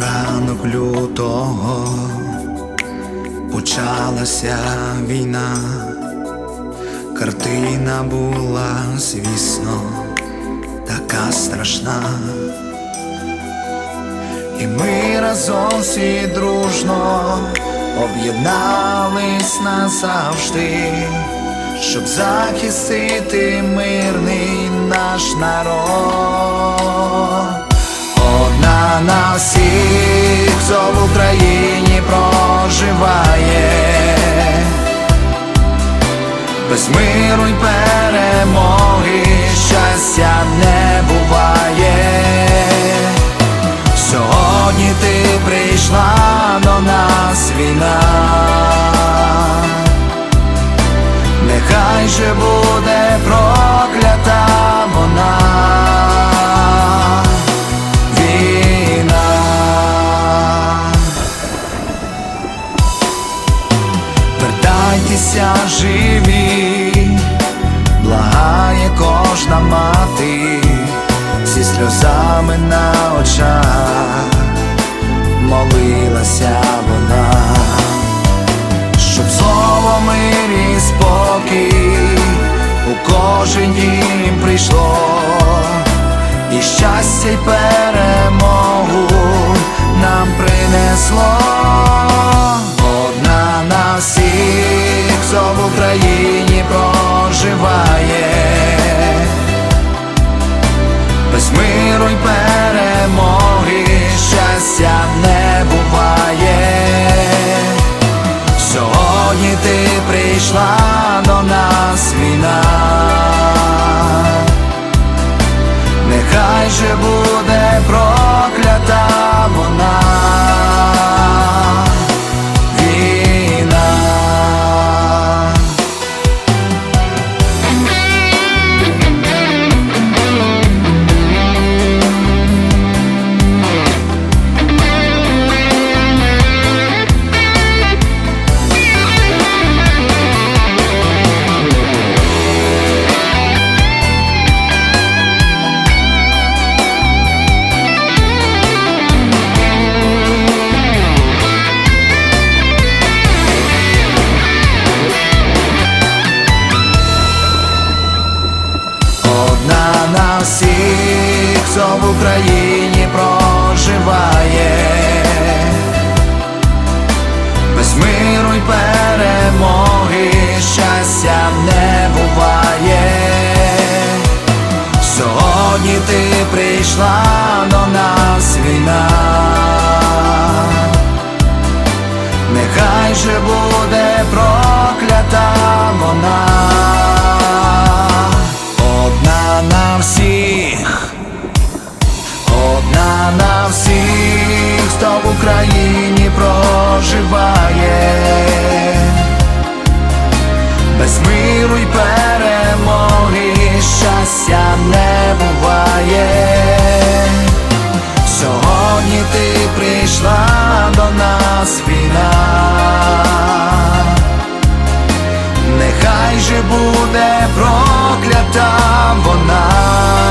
ранок лютого почалася війна, картина була, звісно, така страшна. І ми разом всі дружно об'єднались назавжди, щоб захистити мирний наш народ. Одна на всіх, хто в Україні проживає, без миру й перемоги Вертайтеся живі, благає кожна мати. Зі сльозами на очах молилася вона, щоб слово мир і спокій у кожен дім прийшло, і щастя й перемогу нехай же всіх, в Україні проживає, без миру й перемоги щастя не буває. Сьогодні ти прийшла до нас війна, нехай же буде проклята вона. хай же буде проклята вона.